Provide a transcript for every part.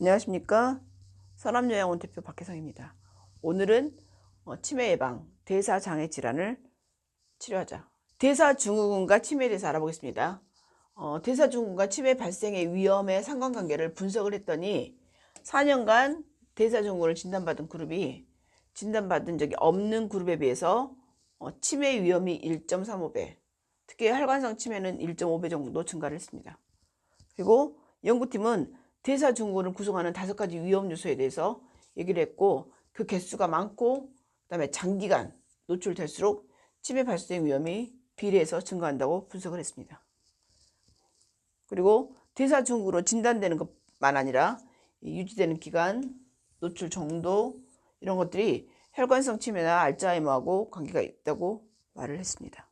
안녕하십니까 서남요양원 대표 박혜성입니다. 오늘은 어, 치매 예방 대사장애 질환을 치료하자 대사증후군과 치매에 대해서 알아보겠습니다. 어, 대사증후군과 치매 발생의 위험의 상관관계를 분석을 했더니 4년간 대사증후군을 진단받은 그룹이 진단받은 적이 없는 그룹에 비해서 어, 치매 위험이 1.35배 특히 혈관성 치매는 1.5배 정도 증가를 했습니다. 그리고 연구팀은 대사증후군을 구성하는 다섯 가지 위험 요소에 대해서 얘기를 했고 그 개수가 많고 그 다음에 장기간 노출될수록 치매 발생 위험이 비례해서 증가한다고 분석을 했습니다. 그리고 대사증후군으로 진단되는 것만 아니라 유지되는 기간, 노출 정도 이런 것들이 혈관성 치매나 알츠하이머하고 관계가 있다고 말을 했습니다.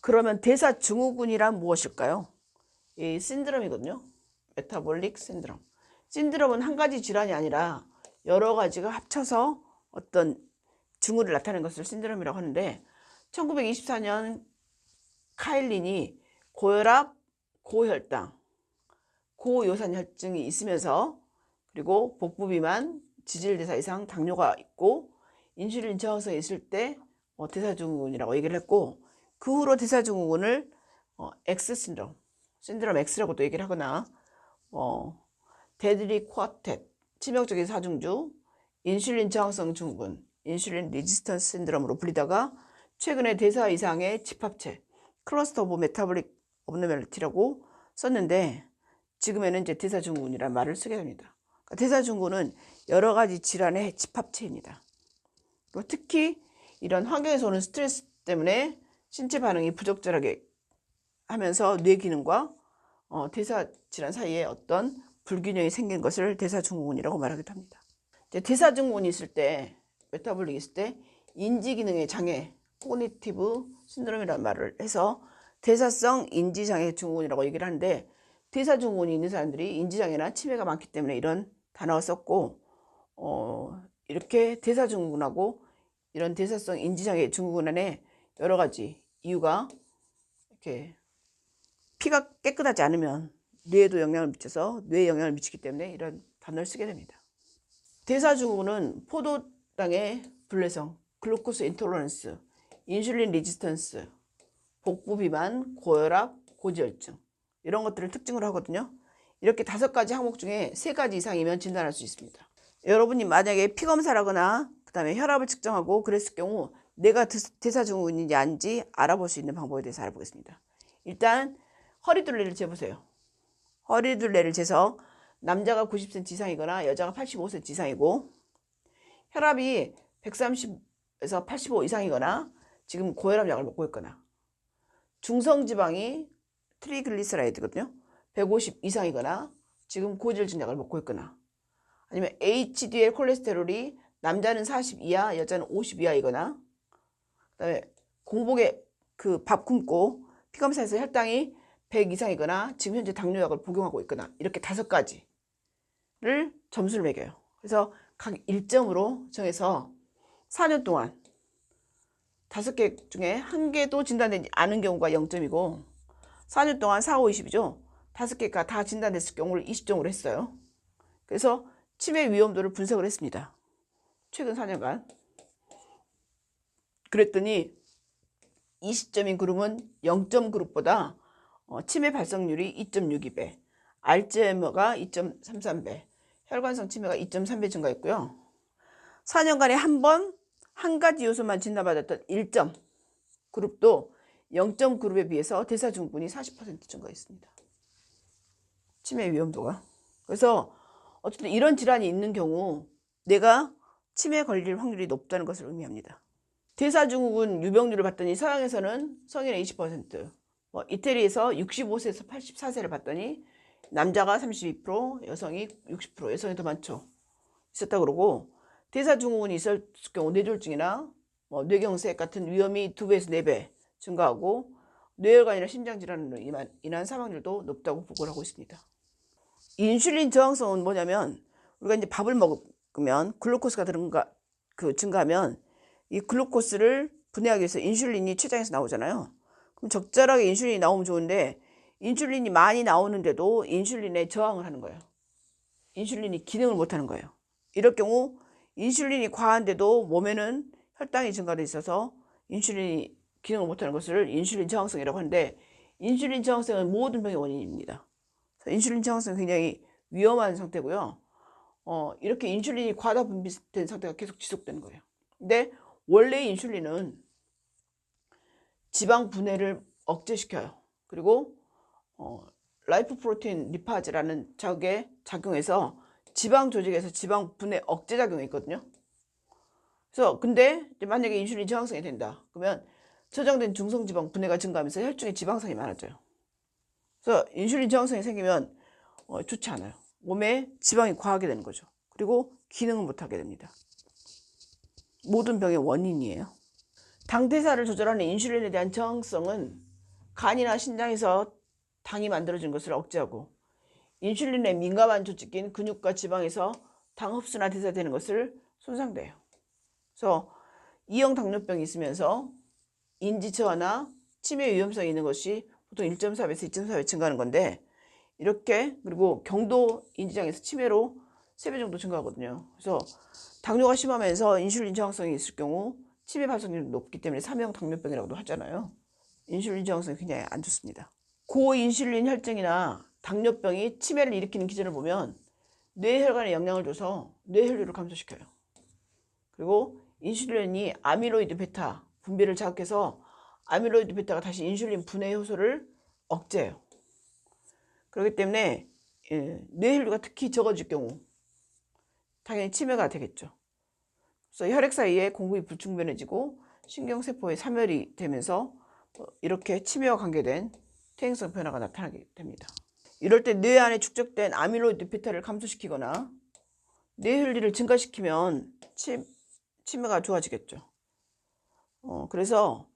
그러면 대사증후군이란 무엇일까요? 이 신드롬이거든요. 메타볼릭 신드롬. 신드롬은 한 가지 질환이 아니라 여러 가지가 합쳐서 어떤 증후를 나타내는 것을 신드롬이라고 하는데 1924년 카일린이 고혈압, 고혈당, 고요산혈증이 있으면서 그리고 복부 비만, 지질대사 이상 당뇨가 있고 인슐린 저항성이 있을 때 어, 대사증후군이라고 얘기를 했고 그 후로 대사증후군을 어, X 신드롬, 신드롬 X라고도 얘기를 하거나 어, 데드리 쿼텟, 치명적인 사중주, 인슐린 저항성 증후군, 인슐린 리지스턴스 신드롬으로 불리다가 최근에 대사 이상의 집합체, 클러스터 오브 메타볼릭 업노멜리티라고 썼는데 지금에는 이제 대사 증후군이라는 말을 쓰게 됩니다. 그러니까 대사 증후군은 여러 가지 질환의 집합체입니다. 그리고 특히 이런 환경에서 오는 스트레스 때문에 신체 반응이 부적절하게 하면서 뇌 기능과 어, 대사 질환 사이에 어떤 불균형이 생긴 것을 대사증후군이라고 말하기도 합니다. 대사증후군이 있을 때 메타볼릭 있을 때 인지 기능의 장애, 코그니티브 신드롬이라는 말을 해서 대사성 인지장애 증후군이라고 얘기를 하는데 대사증후군이 있는 사람들이 인지장애나 치매가 많기 때문에 이런 단어가 썼고 어, 이렇게 대사증후군하고 이런 대사성 인지장애 증후군 안에 여러 가지 이유가 이렇게 피가 깨끗하지 않으면 뇌에도 영향을 미쳐서 뇌에 영향을 미치기 때문에 이런 단어를 쓰게 됩니다. 대사증후군은 포도당의 불내성, 글루코스 인톨러런스, 인슐린 리지스턴스, 복부 비만, 고혈압, 고지혈증 이런 것들을 특징으로 하거든요. 이렇게 다섯 가지 항목 중에 세 가지 이상이면 진단할 수 있습니다. 여러분이 만약에 피 검사를 하거나 그 다음에 혈압을 측정하고 그랬을 경우 내가 대사증후군인지 아닌지 알아볼 수 있는 방법에 대해서 알아보겠습니다. 일단 허리둘레를 재보세요. 허리둘레를 재서 남자가 90cm 이상이거나 여자가 85cm 이상이고 혈압이 130에서 85 이상이거나 지금 고혈압 약을 먹고 있거나 중성지방이 트리글리세라이드거든요. 150 이상이거나 지금 고지혈증 약을 먹고 있거나 아니면 HDL 콜레스테롤이 남자는 40 이하, 여자는 50 이하이거나 그다음에 공복에 그 밥 굶고 피검사에서 혈당이 100 이상이거나 지금 현재 당뇨약을 복용하고 있거나 이렇게 다섯 가지를 점수를 매겨요. 그래서 각 1점으로 정해서 4년 동안 다섯 개 중에 한 개도 진단되지 않은 경우가 0점이고 4년 동안 4, 5, 20이죠. 다섯 개가 다 진단됐을 경우를 20점으로 했어요. 그래서 치매 위험도를 분석을 했습니다. 최근 4년간. 그랬더니 20점인 그룹은 0점 그룹보다 어, 치매 발생률이 2.62배, 알츠하이머가 2.33배, 혈관성 치매가 2.3배 증가했고요. 4년간에 한 번 한 가지 요소만 진단받았던 1점 그룹도 0점 그룹에 비해서 대사증후군이 40% 증가했습니다. 치매 위험도가. 그래서 어쨌든 이런 질환이 있는 경우 내가 치매 걸릴 확률이 높다는 것을 의미합니다. 대사증후군 유병률을 봤더니 서양에서는 성인의 20%, 뭐 이태리에서 65세에서 84세를 봤더니 남자가 32%, 여성이 60%, 여성이 더 많죠. 있었다 그러고 대사증후군이 있을 경우 뇌졸중이나 뭐 뇌경색 같은 위험이 2배에서 4배 증가하고 뇌혈관이나 심장질환으로 인한 사망률도 높다고 보고를 하고 있습니다. 인슐린 저항성은 뭐냐면 우리가 이제 밥을 먹으면 글루코스가 들어가 그 증가하면 이 글루코스를 분해하기 위해서 인슐린이 췌장에서 나오잖아요. 그럼 적절하게 인슐린이 나오면 좋은데 인슐린이 많이 나오는데도 인슐린에 저항을 하는 거예요. 인슐린이 기능을 못하는 거예요. 이럴 경우 인슐린이 과한데도 몸에는 혈당이 증가돼 있어서 인슐린이 기능을 못하는 것을 인슐린 저항성이라고 하는데 인슐린 저항성은 모든 병의 원인입니다. 인슐린 저항성은 굉장히 위험한 상태고요. 어, 이렇게 인슐린이 과다 분비된 상태가 계속 지속되는 거예요. 근데 원래 인슐린은 지방 분해를 억제시켜요. 그리고 어, 라이프 프로틴 리파즈라는 작에 작용해서 지방 조직에서 지방 분해 억제 작용이 있거든요. 그래서 근데 만약에 인슐린 저항성이 된다. 그러면 저장된 중성 지방 분해가 증가하면서 혈중에 지방산이 많아져요. 그래서 인슐린 저항성이 생기면 어, 좋지 않아요. 몸에 지방이 과하게 되는 거죠. 그리고 기능을 못하게 됩니다. 모든 병의 원인이에요. 당 대사를 조절하는 인슐린에 대한 저항성은 간이나 신장에서 당이 만들어진 것을 억제하고 인슐린에 민감한 조직인 근육과 지방에서 당 흡수나 대사되는 것을 손상돼요. 그래서 이형 당뇨병이 있으면서 인지 저하나 치매 위험성이 있는 것이 보통 1.4배에서 2.4배 증가하는 건데 이렇게 그리고 경도 인지장에서 치매로 3배 정도 증가하거든요. 그래서 당뇨가 심하면서 인슐린 저항성이 있을 경우 치매 발생률이 높기 때문에 삼형 당뇨병이라고도 하잖아요. 인슐린 저항성이 굉장히 안 좋습니다. 고인슐린 혈증이나 당뇨병이 치매를 일으키는 기전을 보면 뇌혈관에 영향을 줘서 뇌혈류를 감소시켜요. 그리고 인슐린이 아밀로이드 베타 분비를 자극해서 아밀로이드 베타가 다시 인슐린 분해 효소를 억제해요. 그렇기 때문에 예, 뇌혈류가 특히 적어질 경우 당연히 치매가 되겠죠. 그래서 혈액 사이에 공급이 불충분해지고 신경세포에 사멸이 되면서 어, 이렇게 치매와 관계된 퇴행성 변화가 나타나게 됩니다. 이럴 때 뇌 안에 축적된 아밀로이드 베타를 감소시키거나 뇌혈리를 증가시키면 치, 치매가 좋아지겠죠. 어, 그래서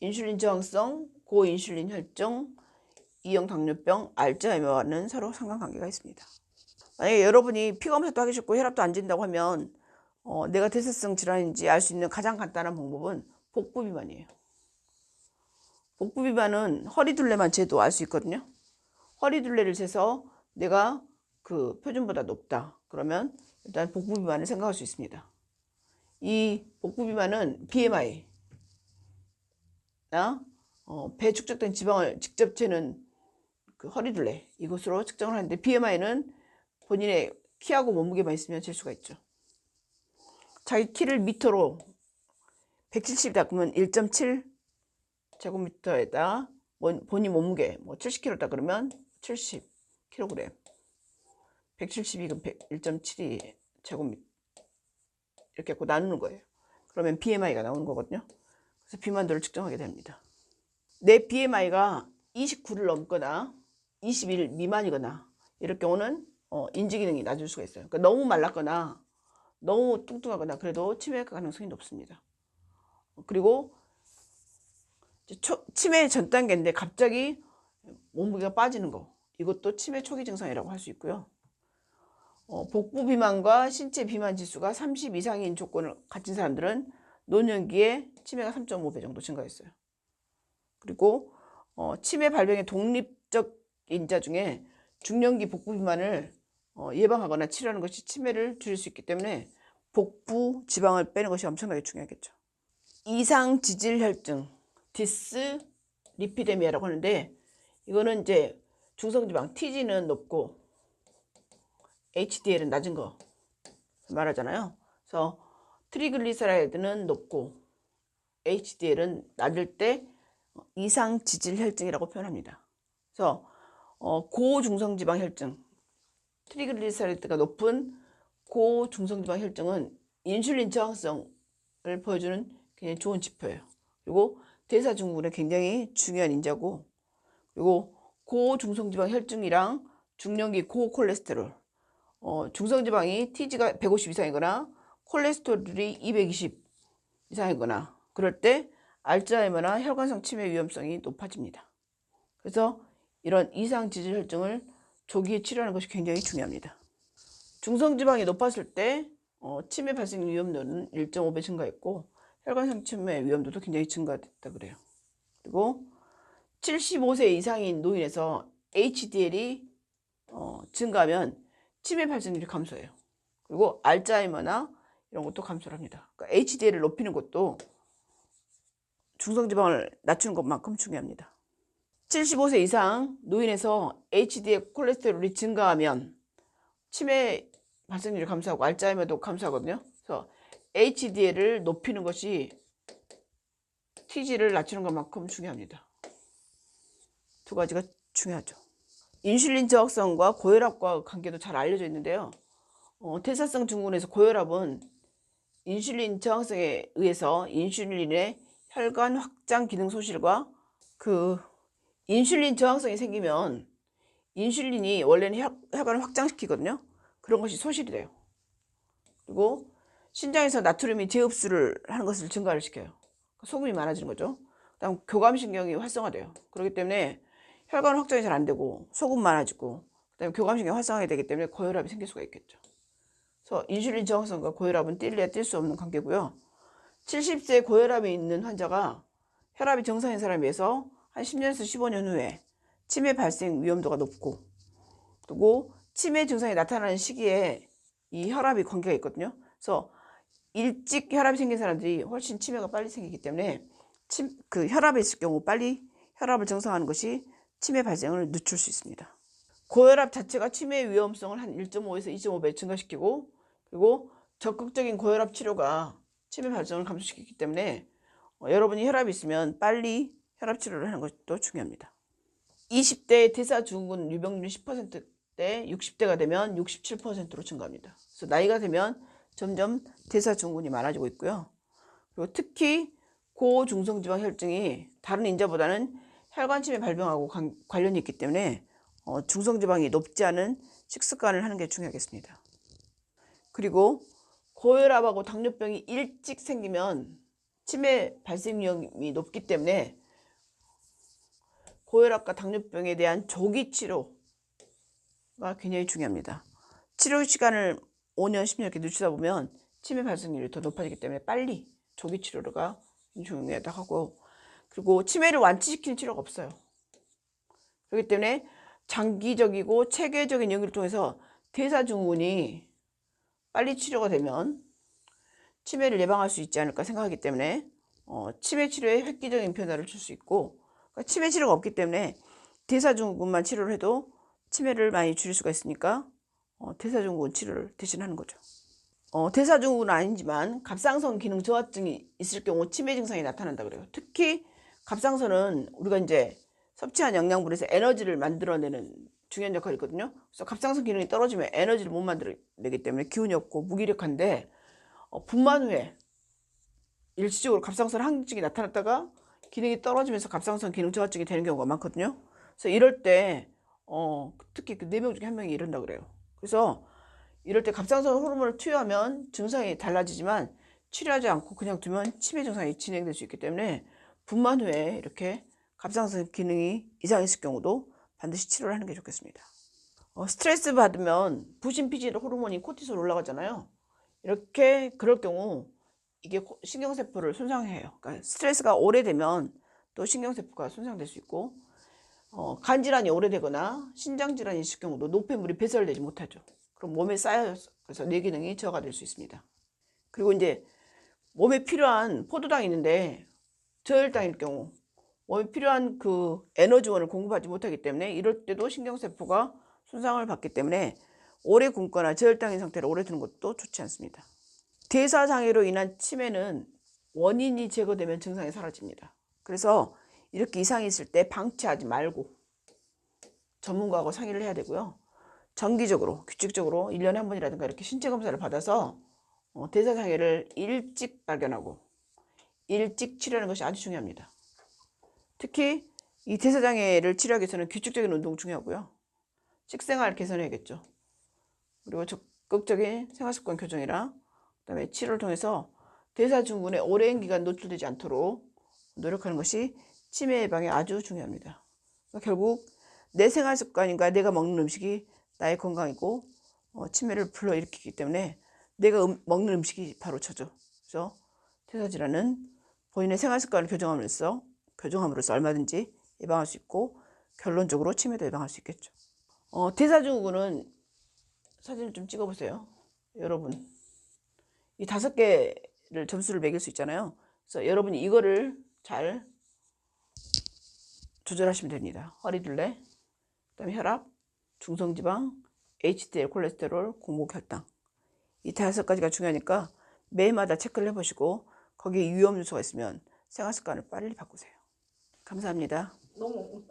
인슐린 저항성, 고인슐린 혈증, 이형 당뇨병, 알츠하이머와는 서로 상관관계가 있습니다. 만약에 여러분이 피 검사도 하기 싫고 혈압도 안 진다고 하면 어, 내가 대사성 질환인지 알 수 있는 가장 간단한 방법은 복부 비만이에요. 복부 비만은 허리 둘레만 재도 알 수 있거든요. 허리 둘레를 재서 내가 그 표준보다 높다. 그러면 일단 복부 비만을 생각할 수 있습니다. 이 복부 비만은 BMI 나 어, 배 축적된 지방을 직접 재는 그 허리 둘레 이것으로 측정을 하는데 BMI는 본인의 키하고 몸무게만 있으면 잴 수가 있죠. 자기 키를 미터로 170이다 그러면 1.7 제곱미터에다 본인 몸무게 뭐 70kg다 그러면 70kg 172 그럼 1.72 제곱미터 이렇게 갖고 나누는 거예요. 그러면 BMI가 나오는 거거든요. 그래서 비만도를 측정하게 됩니다. 내 BMI가 29를 넘거나 21 미만이거나 이럴 경우는 어, 인지 기능이 낮을 수가 있어요. 그러니까 너무 말랐거나 너무 뚱뚱하거나 그래도 치매 가능성이 높습니다. 그리고 초, 치매 전 단계인데 갑자기 몸무게가 빠지는 거 이것도 치매 초기 증상이라고 할 수 있고요. 어, 복부 비만과 신체 비만 지수가 30 이상인 조건을 가진 사람들은 노년기에 치매가 3.5배 정도 증가했어요. 그리고 어, 치매 발병의 독립적 인자 중에 중년기 복부 비만을 어, 예방하거나 치료하는 것이 치매를 줄일 수 있기 때문에 복부 지방을 빼는 것이 엄청나게 중요하겠죠. 이상 지질 혈증, 디스 리피데미아라고 하는데 이거는 이제 중성지방 TG는 높고 HDL은 낮은 거 말하잖아요. 그래서 트리글리세라이드는 높고 HDL은 낮을 때 이상 지질 혈증이라고 표현합니다. 그래서 어, 고중성지방 혈증, 트리글리세라이드가 높은 고중성지방 혈증은 인슐린 저항성을 보여주는 굉장히 좋은 지표예요. 그리고 대사증후군에 굉장히 중요한 인자고 그리고 고중성지방 혈증이랑 중년기 고콜레스테롤 어, 중성지방이 TG가 150 이상이거나 콜레스테롤이 220 이상이거나 그럴 때 알츠하이머나 혈관성 치매 위험성이 높아집니다. 그래서 이런 이상 지질 혈증을 조기에 치료하는 것이 굉장히 중요합니다. 중성지방이 높았을 때 어, 치매 발생 위험도는 1.5배 증가했고 혈관성 치매 위험도도 굉장히 증가됐다 그래요. 그리고 75세 이상인 노인에서 HDL이 어, 증가하면 치매 발생률이 감소해요. 그리고 알츠하이머나 이런 것도 감소를 합니다. 그러니까 HDL을 높이는 것도 중성지방을 낮추는 것만큼 중요합니다. 75세 이상 노인에서 HDL 콜레스테롤이 증가하면 치매 발생률이 감소하고 알츠하이머도 감소하거든요. 그래서 HDL을 높이는 것이 TG를 낮추는 것만큼 중요합니다. 두 가지가 중요하죠. 인슐린 저항성과 고혈압과 관계도 잘 알려져 있는데요. 어, 퇴사성 증후군에서 고혈압은 인슐린 저항성에 의해서 인슐린의 혈관 확장 기능 소실과 그 인슐린 저항성이 생기면 인슐린이 원래는 혈, 혈관을 확장시키거든요. 그런 것이 소실이 돼요. 그리고 신장에서 나트륨이 재흡수를 하는 것을 증가를 시켜요. 소금이 많아지는 거죠. 그다음 교감신경이 활성화돼요. 그렇기 때문에 혈관 확장이 잘 안 되고 소금 많아지고 그다음에 교감신경 활성화가 되기 때문에 고혈압이 생길 수가 있겠죠. 그래서 인슐린 저항성과 고혈압은 뛸래야 뛸 수 없는 관계고요. 70세 고혈압이 있는 환자가 혈압이 정상인 사람에 비해서 한 10년에서 15년 후에 치매 발생 위험도가 높고 그리고 치매 증상이 나타나는 시기에 이 혈압이 관계가 있거든요. 그래서 일찍 혈압이 생긴 사람들이 훨씬 치매가 빨리 생기기 때문에 침, 그 혈압이 있을 경우 빨리 혈압을 정상화하는 것이 치매 발생을 늦출 수 있습니다. 고혈압 자체가 치매 위험성을 한 1.5에서 2.5배 증가시키고 그리고 적극적인 고혈압 치료가 치매 발생을 감소시키기 때문에 어, 여러분이 혈압이 있으면 빨리 혈압 치료를 하는 것도 중요합니다. 20대 대사증후군 유병률이 10% 대 60대가 되면 67%로 증가합니다. 그래서 나이가 되면 점점 대사증후군이 많아지고 있고요. 그리고 특히 고중성지방 혈증이 다른 인자보다는 혈관침에 발병하고 관, 관련이 있기 때문에 어, 중성지방이 높지 않은 식습관을 하는 게 중요하겠습니다. 그리고 고혈압하고 당뇨병이 일찍 생기면 치매 발생 위험이 높기 때문에 고혈압과 당뇨병에 대한 조기 치료가 굉장히 중요합니다. 치료 시간을 5년, 10년 이렇게 늦추다 보면 치매 발생률이 더 높아지기 때문에 빨리 조기 치료가 중요하다고 하고 그리고 치매를 완치시키는 치료가 없어요. 그렇기 때문에 장기적이고 체계적인 연기를 통해서 대사증후군이 빨리 치료가 되면 치매를 예방할 수 있지 않을까 생각하기 때문에 어, 치매 치료에 획기적인 변화를 줄 수 있고 그러니까 치매 치료가 없기 때문에 대사증후군만 치료를 해도 치매를 많이 줄일 수가 있으니까 어, 대사증후군 치료를 대신하는 거죠. 어, 대사증후군은 아니지만 갑상선 기능 저하증이 있을 경우 치매 증상이 나타난다 그래요. 특히 갑상선은 우리가 이제 섭취한 영양분에서 에너지를 만들어내는 중요한 역할이 있거든요. 그래서 갑상선 기능이 떨어지면 에너지를 못 만들어내기 때문에 기운이 없고 무기력한데 어, 분만 후에 일시적으로 갑상선 항증이 나타났다가 기능이 떨어지면서 갑상선 기능 저하증이 되는 경우가 많거든요. 그래서 이럴 때 어, 특히 그 네 명 중에 한 명이 이런다 그래요. 그래서 이럴 때 갑상선 호르몬을 투여하면 증상이 달라지지만 치료하지 않고 그냥 두면 치매 증상이 진행될 수 있기 때문에 분만 후에 이렇게 갑상선 기능이 이상했을 경우도 반드시 치료를 하는 게 좋겠습니다. 어, 스트레스 받으면 부신 피질 호르몬이 코티솔 올라가잖아요. 이렇게 그럴 경우 이게 신경세포를 손상해요. 그러니까 스트레스가 오래되면 또 신경세포가 손상될 수 있고 어, 간질환이 오래되거나 신장질환이 있을 경우도 노폐물이 배설되지 못하죠. 그럼 몸에 쌓여서 그래서 뇌 기능이 저하가 될 수 있습니다. 그리고 이제 몸에 필요한 포도당이 있는데 저혈당일 경우 몸에 필요한 그 에너지원을 공급하지 못하기 때문에 이럴 때도 신경세포가 손상을 받기 때문에 오래 굶거나 저혈당인 상태를 오래 두는 것도 좋지 않습니다. 대사장애로 인한 치매는 원인이 제거되면 증상이 사라집니다. 그래서 이렇게 이상이 있을 때 방치하지 말고 전문가하고 상의를 해야 되고요. 정기적으로 규칙적으로 1년에 한 번이라든가 이렇게 신체 검사를 받아서 어, 대사 장애를 일찍 발견하고 일찍 치료하는 것이 아주 중요합니다. 특히 이 대사 장애를 치료하기 위해서는 규칙적인 운동 중요하고요. 식생활 개선해야겠죠. 그리고 적극적인 생활습관 교정이랑 그다음에 치료를 통해서 대사증후군에 오랜 기간 노출되지 않도록 노력하는 것이 치매 예방에 아주 중요합니다. 결국 내 생활 습관인가 내가 먹는 음식이 나의 건강이고 어, 치매를 불러일으키기 때문에 내가 음, 먹는 음식이 바로 저죠. 그래서 대사질환은 본인의 생활 습관을 교정함으로써 교정함으로써 얼마든지 예방할 수 있고 결론적으로 치매도 예방할 수 있겠죠. 어, 대사증후군은 사진을 좀 찍어보세요. 여러분. 이 다섯 개를 점수를 매길 수 있잖아요. 그래서 여러분이 이거를 잘 조절하시면 됩니다. 허리둘레, 그다음에 혈압, 중성지방, HDL 콜레스테롤, 공복혈당. 이 다섯 가지가 중요하니까 매일마다 체크를 해보시고 거기에 위험 요소가 있으면 생활 습관을 빨리 바꾸세요. 감사합니다. 너무